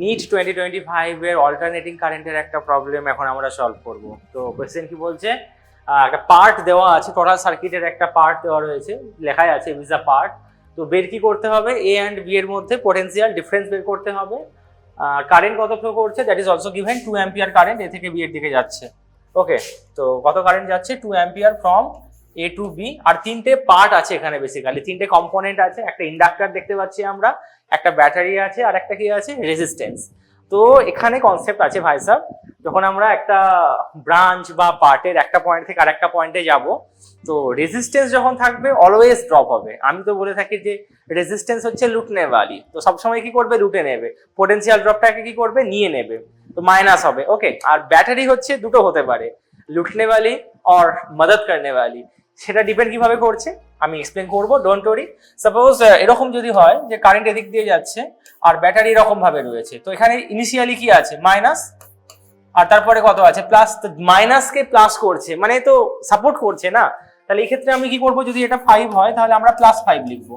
NEET twenty twenty ফাইভের alternating কারেন্টের একটা প্রবলেম এখন আমরা সলভ করব। তো কোয়েশ্চেন কি বলছে? একটা পার্ট দেওয়া আছে টোটাল সার্কিটের একটা পার্ট দেওয়া রয়েছে, লেখাই আছে ইজ আ পার্ট তো বের কি করতে হবে? এ অ্যান্ড বি এর মধ্যে পোটেন্সিয়াল ডিফারেন্স বের করতে হবে। কারেন্ট কত ফ্লো করছে? That is also given two ampere current A থেকে বি এর দিকে যাচ্ছে। ওকে তো কত কারেন্ট যাচ্ছে? Two ampere from A to B আর তিনটে পার্ট আছে এখানে বেসিক্যালি তিনটে কম্পোনেন্ট আছে, একটা ইন্ডাক্টর দেখতে পাচ্ছি আমরা, একটা ব্যাটারি আছে, আর একটা কি আছে? রেজিস্ট্যান্স তো এখানে কনসেপ্ট আছে ভাই সাহেব যখন আমরা একটা ব্রাঞ্চ বা পার্টের একটা পয়েন্ট থেকে আরেকটা পয়েন্টে যাব, তো রেজিস্ট্যান্স যখন থাকবে অলওয়েজ ড্রপ হবে। আমি তো বলে থাকি যে রেজিস্ট্যান্স হচ্ছে লুটনে বালি তো সবসময় কি করবে? লুটে নেবে। পোটেন্সিয়াল ড্রপটাকে কি করবে? নিয়ে নেবে। তো মাইনাস হবে। ওকে আর ব্যাটারি হচ্ছে, দুটো হতে পারে। লুটনে বালি আর মদত করনে বালি সেটা ডিপেন্ড কীভাবে করছে, আমি এক্সপ্লেন করব ডোন্ট ওরি সাপোজ এরকম যদি হয় যে কারেন্ট এদিক দিয়ে যাচ্ছে আর ব্যাটারি এরকম ভাবে রয়েছে, তো এখানে ইনিশিয়ালি কি আছে? মাইনাস আর তারপরে কত আছে? প্লাস মাইনাসকে প্লাস করছে মানে তো সাপোর্ট করছে না। তাহলে এই ক্ষেত্রে আমি কি করব? যদি এটা ফাইভ হয়, তাহলে আমরা প্লাস ফাইভ লিখব।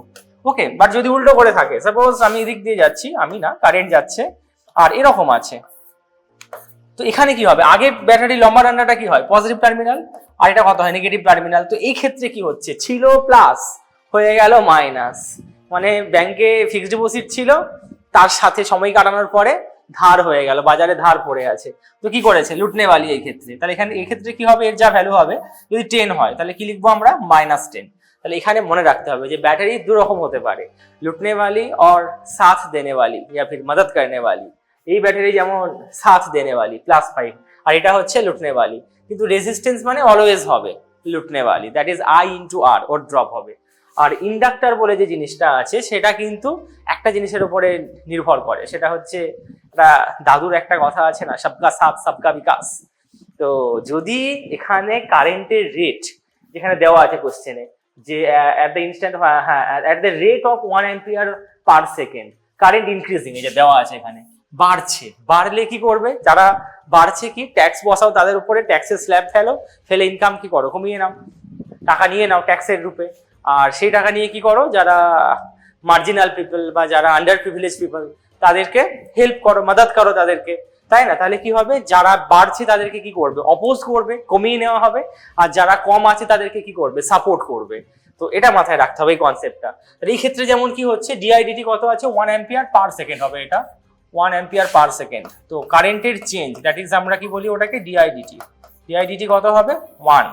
ওকে বাট যদি উল্টো করে থাকে সাপোজ আমি এদিক দিয়ে যাচ্ছি, আমি না কারেন্ট যাচ্ছে, আর এরকম আছে। তো এখানে কি হবে আগে ব্যাটারি লম্বা ডান্ডাটা কি হয় পজিটিভ টার্মিনাল আর এটা কত হয় নেগেটিভ টার্মিনাল তো এই ক্ষেত্রে কি হচ্ছে ছিল প্লাস হয়ে গেল মাইনাস মানে ব্যাংকে ফিক্সড ডিপোজিট ছিল তার সাথে সময় কাটানোর পরে ধার হয়ে গেল বাজারে ধার পড়ে আছে তো কি করেছে লুটনে বালি এই ক্ষেত্রে তাহলে এখানে এই ক্ষেত্রে কি হবে এর যা ভ্যালু হবে যদি টেন হয় তাহলে কি লিখবো আমরা মাইনাস টেন তাহলে এখানে মনে রাখতে হবে যে ব্যাটারি দু রকম হতে পারে লুটনে वाली और साथ देने वाली या फिर मदद करने वाली এই ব্যাটারি যেমন সাথ দেনে বালি প্লাস ফাইভ আর এটা হচ্ছে লুটনে বালি কিন্তু রেজিস্টেন্স মানে অলওয়েজ হবে লুটনে বালি that is I into R or drop হবে। আর ইন্ডাক্টার বলে যে জিনিসটা আছে, সেটা কিন্তু একটা জিনিসের উপরে নির্ভর করে। সেটা হচ্ছে দাদুর একটা কথা আছে না, সবকা সাথ, সবকা বিকাশ। তো যদি এখানে কারেন্টের রেট যেখানে দেওয়া আছে কোশ্চেনে যে অ্যাট দ্য ইনস্ট্যান্ট হ্যাঁ at the rate of one ampere per second current increasing এটা দেওয়া আছে এখানে। বাড়ছে। বাড়লে কি করবে? যারা বাড়ছে কি? ট্যাক্স বসাও তাদের উপরে ট্যাক্সের স্ল্যাব ফেলো, ফেলে ইনকাম কি করো? কমিয়ে নাও। টাকা নিয়ে নাও ট্যাক্সের রূপে। আর সেই টাকা নিয়ে কি করো? যারা মার্জিনাল পিপল বা যারা আন্ডার প্রিভিলেজ পিপল তাদেরকে হেল্প করো মাদাত করো তাদেরকে। তাই না? তাহলে কি হবে? যারা বাড়ছে তাদেরকে কি করবে? অপোজ করবে, কমিয়ে নেওয়া হবে। আর যারা কম আছে তাদেরকে কি করবে? সাপোর্ট করবে। তো এটা মাথায় রাখতে হবে এই কনসেপ্টটা এই ক্ষেত্রে যেমন কি হচ্ছে? ডিআইডিটি কত আছে? ওয়ান অ্যাম্পিয়ার পার সেকেন্ড হবে এটা। ওয়ান অ্যাম্পিয়ার পার সেকেন্ড তো কারেন্টের চেঞ্জ দ্যাট ইজ আমরা কি বলি ওটাকে ডিআইডিটি ডিআইডিটি কত হবে? ওয়ান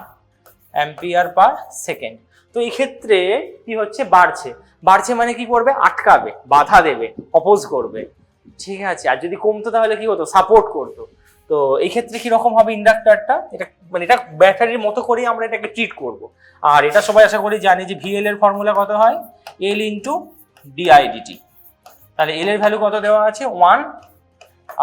অ্যাম্পিয়ার পার সেকেন্ড তো এই ক্ষেত্রে কি হচ্ছে? বাড়ছে। বাড়ছে মানে কি করবে? আটকাবে, বাধা দেবে অপোজ করবে। ঠিক আছে, আর যদি কমতো তাহলে কি হতো? সাপোর্ট করতো। তো এই ক্ষেত্রে কি রকম হবে ইন্ডাক্টরটা? এটা মানে এটা ব্যাটারির মতো করেই আমরা এটাকে ট্রিট করব। আর এটা সবাই আশা করি জানি যে ভিএল এর ফর্মুলা কত হয়? এল ইন্টু ডিআইডিটি তাহলে এল এর ভ্যালু কত দেওয়া আছে? ওয়ান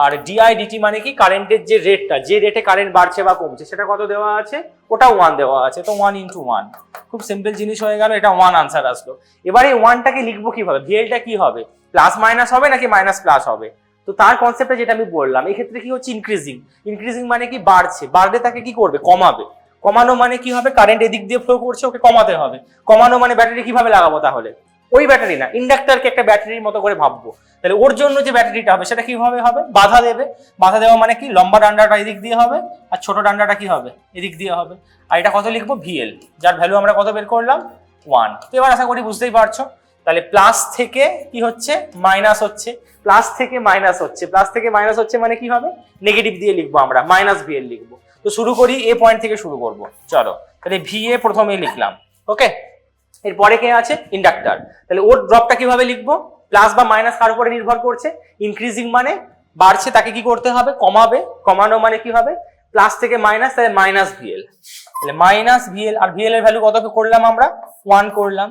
আর ডিআইডিটি মানে কি? কারেন্টের যে রেটটা যে রেটে কারেন্ট বাড়ছে বা কমছে, সেটা কত দেওয়া আছে? ওটা ওয়ান দেওয়া আছে। তো ওয়ান ইন্টু ওয়ান খুব সিম্পল জিনিস হয়ে গেল, এটা ওয়ান আনসার আসলো। এবার এই ওয়ানটাকে লিখব কীভাবে? ভিএলটা কি হবে? প্লাস মাইনাস হবে নাকি মাইনাস প্লাস হবে? তো তার কনসেপ্টে যেটা আমি বললাম এই ক্ষেত্রে কি হচ্ছে? ইনক্রিজিং ইনক্রিজিং মানে কি? বাড়ছে। বাড়লে তাকে কি করবে? কমাবে। কমানো মানে কি হবে? কারেন্ট এদিক দিয়ে ফ্লো করছে, ওকে কমাতে হবে। কমানো মানে ব্যাটারি কীভাবে লাগাবো তাহলে? ওই ব্যাটারি না, ইন্ডাক্টরকে একটা ব্যাটারির মতো করে ভাববো। তাহলে ওর জন্য যে ব্যাটারিটা হবে, সেটা কীভাবে হবে? বাধা দেবে। বাধা দেওয়া মানে কি? লম্বা ডান্ডাটা এদিক দিয়ে হবে, আর ছোট ডান্ডাটা কি হবে? এদিক দিয়ে হবে। আর এটা কত লিখব? ভিএল। যার ভ্যালু আমরা কত বের করলাম? ওয়ান তো এবার আশা করি বুঝতেই পারছ। তাহলে প্লাস থেকে কি হচ্ছে? মাইনাস হচ্ছে। প্লাস থেকে মাইনাস হচ্ছে। প্লাস থেকে মাইনাস হচ্ছে মানে কি হবে? নেগেটিভ দিয়ে লিখব আমরা। মাইনাস ভিএল লিখব। তো শুরু করি, এ পয়েন্ট থেকে শুরু করব। চলো। তাহলে ভি এ প্রথমে লিখলাম। ওকে এরপরে কে আছে? ইন্ডাক্টর তাহলে ওর ড্রপটা কীভাবে লিখব? প্লাস বা মাইনাস কার উপরে নির্ভর করছে? ইনক্রিজিং মানে বাড়ছে, তাকে কি করতে হবে? কমাবে। কমানো মানে কি হবে? প্লাস থেকে মাইনাস তাহলে মাইনাস ভিএল তাহলে মাইনাস ভিএল আর ভিএল এর ভ্যালু কত করলাম আমরা? ওয়ান করলাম।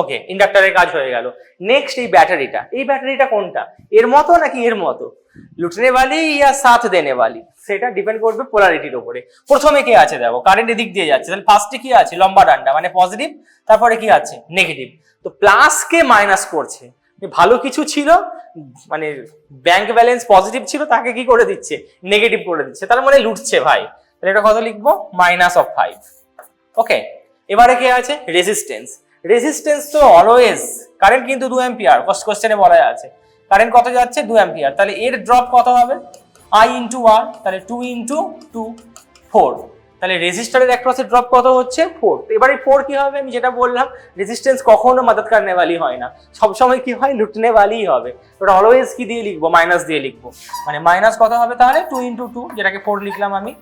ওকে ইন্ডাক্টরের কাজ হয়ে গেল। নেক্সট এই ব্যাটারিটা। এই ব্যাটারিটা কোনটা? এর মতো নাকি এর মতো? লুটনে বালি ইয়া সাথ দেনে বালি? সেটা ডিপেন্ড করবে পোলারিটির উপরে। প্রথমে কি আছে দেখো? কারেন্ট এদিক দিয়ে যাচ্ছে। তাহলে ফার্স্টে কি আছে? লম্বা ডান্ডা মানে পজিটিভ তারপরে কি আছে? নেগেটিভ তো প্লাসকে মাইনাস করছে? ভালো কিছু ছিল মানে ব্যাংক ব্যালেন্স পজিটিভ ছিল, তাকে কি করে দিচ্ছে? নেগেটিভ করে দিচ্ছে। তার মানে লুটছে ভাই। তাহলে এটা কত লিখব? মাইনাস অফ ফাইভ ওকে এবারে কি আছে? রেজিস্টেন্স রেজিস্ট্যান্স তো অলওয়েজ কারেন্ট কিন্তু দু অ্যাম্পিয়ার কোশ্চেনে বলা আছে। কারেন্ট কত যাচ্ছে? দু অ্যাম্পিয়ার তাহলে এর ড্রপ কত হবে? আই ইন্টু আর তাহলে টু ইন্টু টু ফোর তাহলে রেজিস্টারের এক ক্রসে ড্রপ কত হচ্ছে? ফোর এবারে ফোর কী হবে? আমি যেটা বললাম রেজিস্ট্যান্স কখনো মাদাত কারণে বালি হয় না। সবসময় কি হয়? লুটনে বালি হবে। ওটা অলওয়েজ কি দিয়ে লিখব? মাইনাস দিয়ে লিখব। মানে মাইনাস কত হবে তাহলে? টু ইন্টু টু যেটাকে ফোর লিখলাম আমি।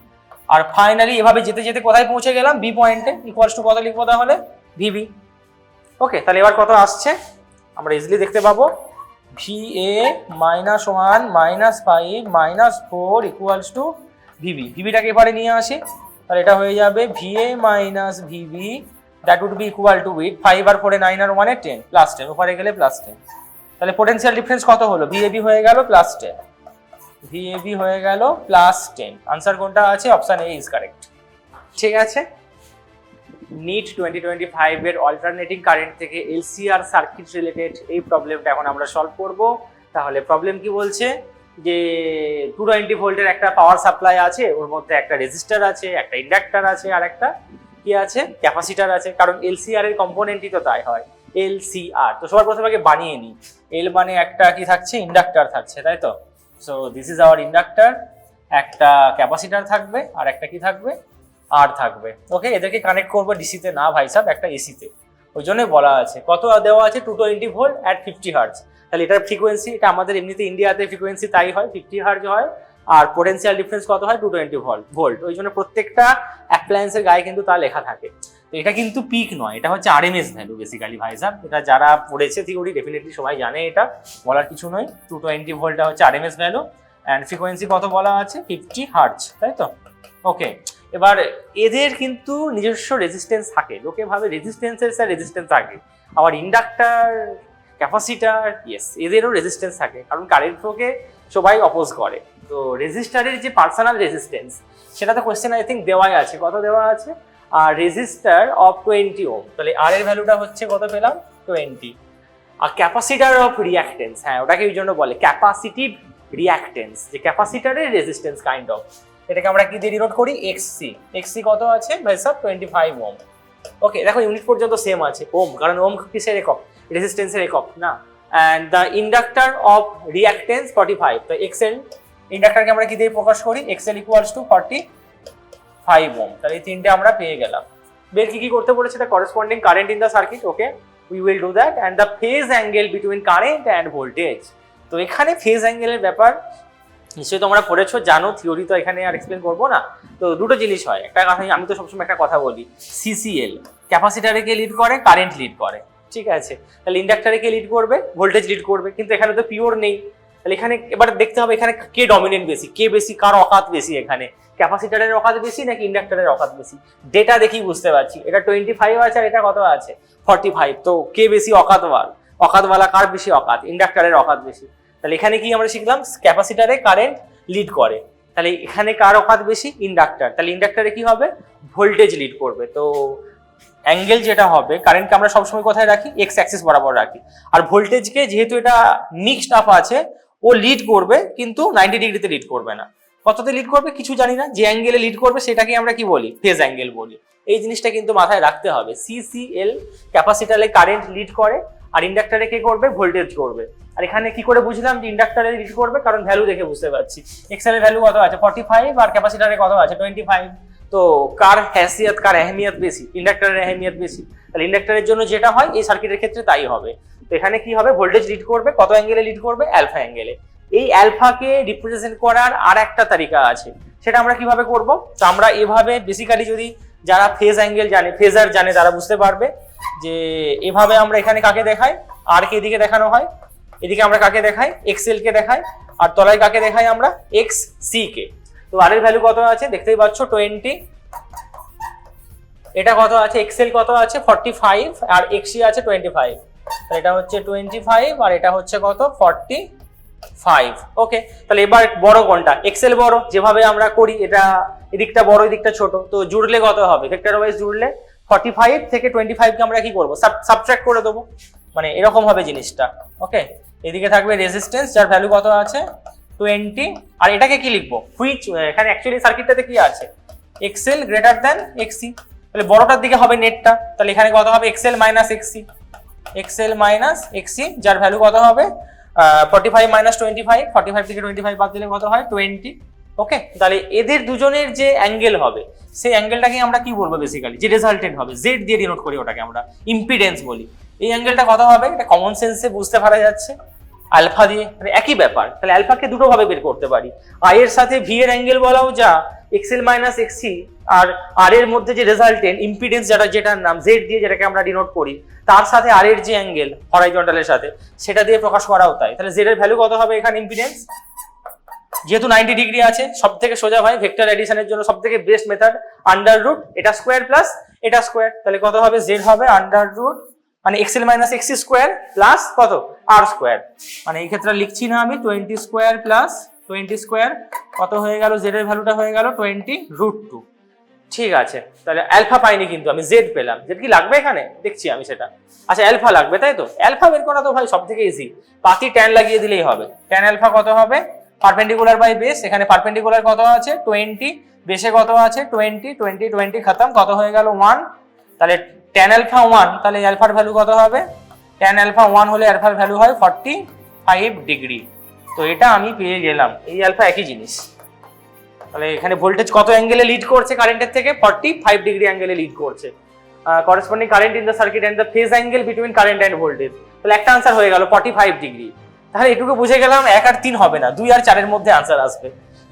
আর ফাইনালি এভাবে যেতে যেতে কোথায় পৌঁছে গেলাম? বি পয়েন্টে ইকুয়ালস টু কত লিখব তাহলে? ভিবি ওকে তাহলে এবার কত আসছে? আমরা ইজিলি দেখতে পাবো। V A minus one minus five minus four equals two V B ভিবিটাকে এবারে নিয়ে আসি। তাহলে এটা হয়ে যাবে V A minus V B that would be equal to with five আর ফোরে নাইন আর ওয়ানে টেন প্লাস টেন ওপারে গেলে প্লাস টেন তাহলে পোটেন্সিয়াল ডিফারেন্স কত হলো? ভি ভিএবি হয়ে গেল প্লাস টেন ভি ভিএবি হয়ে গেল প্লাস টেন আনসার কোনটা আছে? অপশান এ ইজ কারেক্ট ঠিক আছে? নিট টোয়েন্টি টোয়েন্টি ফাইভের অল্টারনেটিং কারেন্ট থেকে এলসিআর সার্কিট রিলেটেড এই প্রবলেমটা এখন আমরা সলভ করব। তাহলে প্রবলেম কি বলছে? যে টু টোয়েন্টি ভোল্টের একটা পাওয়ার সাপ্লাই আছে, ওর মধ্যে একটা রেজিস্টার আছে, একটা ইন্ডাক্টার আছে, আর একটা কি আছে? ক্যাপাসিটার আছে। কারণ এলসিআর এর কম্পোনেন্টই তো তাই হয় এলসিআর তো সবার প্রথমে আগে বানিয়ে নিই। এল মানে একটা কি থাকছে? ইন্ডাক্টার থাকছে, তাই তো? So this is our inductor একটা ক্যাপাসিটার থাকবে, আর একটা কি থাকবে? আর থাকবে। ওকে এদেরকে কানেক্ট করব ডিসিতে না ভাই সাহেব একটা এসিতে ওই জন্যই বলা আছে। কত দেওয়া আছে? Two twenty volt at fifty hertz তাহলে এটার ফ্রিকোয়েন্সি এটা আমাদের এমনিতে ইন্ডিয়াতে ফ্রিকোয়েন্সি তাই হয়। ফিফটি হার্জ হয়। আর পোটেন্সিয়াল ডিফারেন্স কত হয়? টু টোয়েন্টি ভোল্ট ভোল্ট ওই জন্য প্রত্যেকটা অ্যাপ্লায়েন্সের গায়ে কিন্তু তা লেখা থাকে। তো এটা কিন্তু পিক নয়। এটা হচ্ছে আরএমএস ভ্যালু বেসিক্যালি ভাই সাহেব এটা যারা পড়েছে থিওরি ডেফিনেটলি সবাই জানে এটা। বলার কিছু নয়। টু টোয়েন্টি ভোল্টটা হচ্ছে আরএমএস ভ্যালু অ্যান্ড ফ্রিকোয়েন্সি কত বলা আছে? ফিফটি হার্জ তাই তো? ওকে এবার এদের কিন্তু নিজস্ব রেজিস্ট্যান্স থাকে। লোকে ভাবে রেজিস্ট্যান্সের স্যার রেজিস্ট্যান্স থাকে আবার ইন্ডাক্টার ক্যাপাসিটার ইয়েস এদেরও রেজিস্ট্যান্স থাকে। কারণ কারেন্ট ফ্লোকে সবাই অপোজ করে। তো রেজিস্টারের যে পার্সোনাল রেজিস্ট্যান্স সেটা তো কোয়েশ্চেন আই থিঙ্ক দেওয়াই আছে। কত দেওয়া আছে? R resistor of twenty ohm তাহলে আর এর ভ্যালুটা হচ্ছে কত পেলাম? টোয়েন্টি আর ক্যাপাসিটার অফ রিয়াক্টেন্স হ্যাঁ ওটাকে ওই জন্য বলে। ক্যাপাসিটিভ রিয়াক্টেন্স যে ক্যাপাসিটারের রেজিস্ট্যান্স কাইন্ড অফ এটাকে আমরা কি দিয়ে ডিনোট করি? এক্সসি এক্সসি কত আছে? ভাই সব টোয়েন্টি ফাইভ ওম ওকে দেখো ইউনিট পর্যন্ত সেম আছে ওম কারণ ওম কিসের একক? রেজিস্ট্যান্সের একক, না? And the inductor of reactance forty five তো এক্সেল ইন্ডাক্টরকে আমরা কি দিয়ে প্রকাশ করি? XL equals to forty five ohm তাহলে এই তিনটে আমরা পেয়ে গেলাম। বের কি কি করতে বলেছে? The corresponding current in the circuit okay we will do that and the phase angle between current and voltage তো এখানে ফেজ অ্যাঙ্গেলের ব্যাপার নিশ্চয়ই তোমরা পড়েছো জানো থিওরি তো এখানে আর এক্সপ্লেন করব না। তো দুটো জিনিস হয়, একটা কথা আমি তো সবসময় একটা কথা বলি সিসিএল ক্যাপাসিটারকে লিড করে কারেন্ট লিড করে, ঠিক আছে? তাহলে ইন্ডাক্টারে কে লিড করবে? ভোল্টেজ লিড করবে, কিন্তু এখানে তো পিওর নেই। তাহলে এখানে এবার দেখতে হবে এখানে কে ডমিনেন্ট বেশি, কে বেশি, কার অকাত বেশি এখানে? ক্যাপাসিটারের অকাত বেশি নাকি ইন্ডাক্টারের অকাত বেশি? ডেটা দেখি বুঝতে পারছি। এটা টোয়েন্টি ফাইভ আছে আর এটা কত আছে? ফর্টি ফাইভ তো কে বেশি অকাতওয়াল? অকাতওয়ালা কার বেশি অকাত? ইন্ডাক্টারের অকাত বেশি। তাহলে এখানে কি আমরা শিখলাম? ক্যাপাসিটারে কারেন্ট লিড করে। তাহলে এখানে কার অকাত বেশি? ইন্ডাক্টর তাহলে ইন্ডাক্টরে কি হবে? ভোল্টেজ লিড করবে। তো অ্যাঙ্গেল যেটা হবে কারেন্টকে আমরা সবসময় কোথায় রাখি? এক্স অ্যাক্সিস বরাবর রাখি। আর ভোল্টেজকে যেহেতু এটা মিক্সড আপ আছে, ও লিড করবে, কিন্তু নাইনটি ডিগ্রিতে লিড করবে না। কততে লিড করবে? কিছু জানি না। যে অ্যাঙ্গেলে লিড করবে, সেটাকে আমরা কি বলি? ফেজ অ্যাঙ্গেল বলি। এই জিনিসটা কিন্তু মাথায় রাখতে হবে। সিসিএল ক্যাপাসিটারে কারেন্ট লিড করে। আর ইন্ডাক্টরে কে করবে? ভোল্টেজ করবে। আর এখানে কি করে বুঝলাম যে ইন্ডাক্টরে লিড করবে? কারণ ভ্যালু দেখে বুঝতে পারছি। এক্সেল এর ভ্যালু কত আছে? ফর্টি ফাইভ আর ক্যাপাসিটারে কত আছে? টোয়েন্টি ফাইভ তো কার হ্যাসিয়াত কার এহমিয়ত বেশি? ইন্ডাক্টরের এহমিয়ত বেশি। তাহলে ইন্ডাক্টরের জন্য যেটা হয়, এই সার্কিটের ক্ষেত্রে তাই হবে। তো এখানে কি হবে? ভোল্টেজ লিড করবে। কত অ্যাঙ্গেলে লিড করবে? অ্যালফা অ্যাঙ্গেলে এই অ্যালফাকে রিপ্রেজেন্ট করার আর একটা তালিকা আছে। সেটা আমরা কীভাবে করব? তো আমরা এভাবে বেসিক্যালি যদি যারা ফেজ অ্যাঙ্গেল জানে ফেজার জানে, তারা বুঝতে পারবে। যে এভাবে আমরা এখানে কাকে দেখাই? আর কে এদিকে দেখানো হয়? এদিকে আমরা কাকে দেখাই? এক্সেল কে দেখাই। আর তলায় কাকে দেখাই আমরা? এক্স সি কে। তো আর এর ভ্যালু কত আছে? দেখতেই পাচ্ছ টোয়েন্টি এটা কত আছে? এক্সেল কত আছে? ফর্টি ফাইভ আর এক্স এক্সি আছে টোয়েন্টি ফাইভ এটা হচ্ছে টোয়েন্টি ফাইভ আর এটা হচ্ছে কত? ফর্টি ফাইভ ওকে তাহলে এবার বড় কোনটা? এক্সেল বড়। যেভাবে আমরা করি, এটা এদিকটা বড়, এদিকটা ছোট। তো জুড়লে কত হবে? ভেক্টর ওয়াইজ জুড়লে ফর্টি ফাইভ থেকে টোয়েন্টি ফাইভকে আমরা কি করব? সাবট্রাক্ট করে দেবো। মানে এরকম হবে জিনিসটা ওকে এদিকে থাকবে রেজিস্ট্যান্স যার ভ্যালু কত আছে? টোয়েন্টি আর এটাকে কি লিখব? হুইচ এখানে অ্যাকচুয়ালি সার্কিটটাতে কি আছে? এক্সেল গ্রেটার দ্যান এক্সি তাহলে বড়টার দিকে হবে নেটটা তাহলে এখানে কত হবে? XL minus XC XL minus XC যার ভ্যালু কত হবে? Forty five minus twenty five forty five থেকে টোয়েন্টি ফাইভ বাদ দিলে কত হয়? টোয়েন্টি ওকে তাহলে এদের দুজনের যে অ্যাঙ্গেল হবে, সেই অ্যাঙ্গেলটাকে আমরা কি বলব বেসিক্যালি যে রেজাল্টেন্ট হবে জেড দিয়ে ডিনোট করি ওটাকে আমরা ইম্পিডেন্স বলি। এই অ্যাঙ্গেলটা কত হবে, এটা কমন সেন্সে বুঝতে পারা যাচ্ছে। আলফা দিয়ে মানে একই ব্যাপার। তাহলে আলফাকে দুটো ভাবে বের করতে পারি। আই এর সাথে ভি এর অ্যাঙ্গেল বলাও যা এক্সেল মাইনাস এক্সি আর আর এর মধ্যে যে রেজাল্টেন্ট ইম্পিডেন্স যেটা, যেটার নাম জেড দিয়ে যেটাকে আমরা ডিনোট করি, তার সাথে আর এর যে অ্যাঙ্গেল হরাইজন্টালের সাথে, সেটা দিয়ে প্রকাশ করাও তাই। তাহলে জেড এর ভ্যালু কত হবে এখানে ইম্পিডেন্স যেহেতু নাইনটি ডিগ্রি আছে সব থেকে সোজা হয় ভেক্টর এডিশনের জন্য সব থেকে বেস্ট মেথড আন্ডার রুট এটা স্কোয়ার প্লাস এটা স্কোয়ার তাহলে কত হবে? জেড হবে আন্ডার রুট মানে XL minus X square plus কত? আর স্কোয়ার মানে এই ক্ষেত্রে লিখছি না আমি twenty square plus twenty square কত হয়ে গেল? জেড এর ভ্যালুটা হয়ে গেল টোয়েন্টি রুট টু ঠিক আছে, তাহলে অ্যালফা পাইনি কিন্তু আমি জেড পেলাম। জেড কি লাগবে এখানে? দেখছি আমি সেটা। আচ্ছা অ্যালফা লাগবে, তাই তো? অ্যালফা বের করা তো ভাই সব থেকে ইজি বাকি ট্যান লাগিয়ে দিলেই হবে। ট্যান অ্যালফা কত হবে? পারপেন্ডিকুলার বাই বেস এখানে পারপেন্ডিকুলার কত আছে? টোয়েন্টি বেসে কত আছে? টোয়েন্টি টোয়েন্টি টোয়েন্টি খতম, কত হয়ে গেল ওয়ান তাহলে ট্যান অ্যালফা ওয়ান তাহলে অ্যালফার ভ্যালু কত হবে? ট্যান অ্যালফা ওয়ান হলে অ্যালফার ভ্যালু হয় ফর্টি ফাইভ ডিগ্রি তো এটা আমি পেয়ে গেলাম, এই অ্যালফা একই জিনিস। তাহলে এখানে ভোল্টেজ কত অ্যাঙ্গেলে লিড করছে কারেন্টের থেকে? ফর্টি ফাইভ ডিগ্রি অ্যাঙ্গেলে লিড করছে। Corresponding current in the circuit and the phase angle between current and voltage তাহলে একটা আনসার হয়ে গেল ফর্টি ফাইভ ডিগ্রি তাহলে এটুকু বুঝে গেলাম এক আর তিন হবে না, দুই আর চারের মধ্যে আনসার আসবে।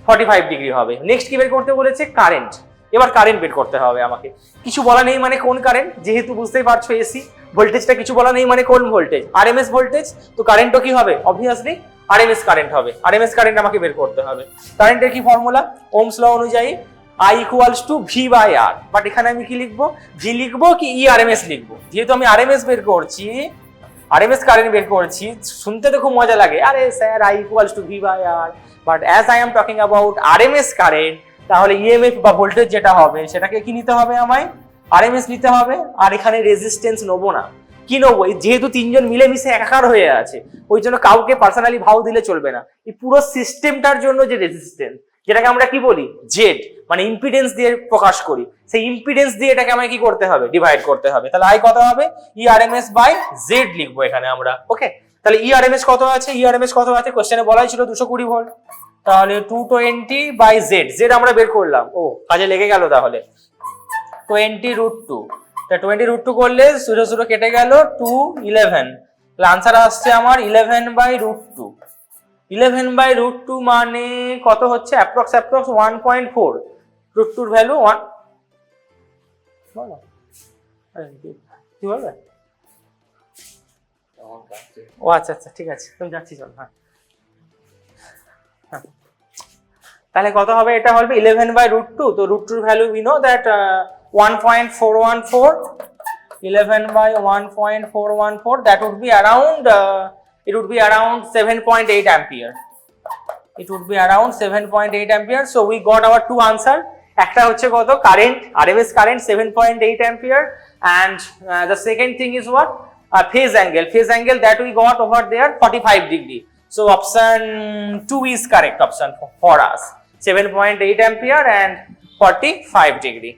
ফর্টি ফাইভ ডিগ্রি হবে। নেক্সট কি বের করতে বলেছে? কারেন্ট এবার কারেন্ট বের করতে হবে আমাকে। কিছু বলা নেই মানে কোন কারেন্ট যেহেতু বুঝতেই পারছ এসি ভোল্টেজটা কিছু বলা নেই মানে কোন ভোল্টেজ আরএমএস ভোল্টেজ তো কারেন্টও কি হবে? অবভিয়াসলি আরএমএস কারেন্ট হবে। আরএমএস কারেন্ট আমাকে বের করতে হবে। কারেন্টের কি ফর্মুলা ওমস ল অনুযায়ী I equals to V by R but এখানে আমি কি লিখব? ভি লিখব কি ই আর এম এস লিখব? যেহেতু আমি আর এম এস বের করছি আরএমএস কারেন্ট বের করছি, শুনতে তো খুব মজা লাগে। আরে sir I equals to V by R but as I am talking about RMS current তাহলে ইএমএফ বা ভোল্টেজ যেটা হবে, সেটাকে কি নিতে হবে আমায়? আরএমএস নিতে হবে, আর এখানে রেজিস্ট্যান্স নেব না। কি নেব? যেহেতু তিনজন মিলেমিশে একাকার হয়ে আছে, ওই জন্য কাউকে পার্সোনালি ভাও দিলে চলবে না। এই পুরো সিস্টেমটার জন্য যে রেজিস্ট্যান্স যেটাকে আমরা কি বলি? জেড মানে ইম্পিডেন্স দিয়ে প্রকাশ করি। সেই ইম্পিডেন্স দিয়ে এটাকে আমায় কি করতে হবে? ডিভাইড করতে হবে। তাহলে আই কত হবে? E R M S by Z লিখব এখানে আমরা। ওকে তাহলে ই আর এম এস কত আছে? ই আর এম এস কত আছে? কোশ্চেনে বলাই ছিল দুশো কুড়ি ভোল্ট তাহলে two twenty by Z Z আমরা বের করলাম। ও, কাজে লেগে গেল তাহলে। টোয়েন্টি রুট টু তা টোয়েন্টি রুট টু করলে জিরো জিরো কেটে গেল টু ইলেভেন তাহলে আনসার আসছে আমার eleven by root two eleven by root two মানে কত হচ্ছে? Approx approx one point four root টুর ভ্যালু ওয়ান বলো কি- বলবে ও আচ্ছা আচ্ছা ঠিক আছে। তুমি যাচ্ছি, চল হ্যাঁ। হ্যাঁ। তাহলে কত হবে? এটা হবে ইলেভেন বাই রুট টু। তো root tour value we know that one point four one four eleven by one point four one four that would be around it would be around 7.8 ampere it would be around 7.8 ampere so we got our two answer একটা হচ্ছে কত current RMS current 7.8 ampere and uh, the second thing is what uh, phase angle phase angle that we got over there 45 degree so option 2 is correct option for, for us 7.8 ampere and 45 degree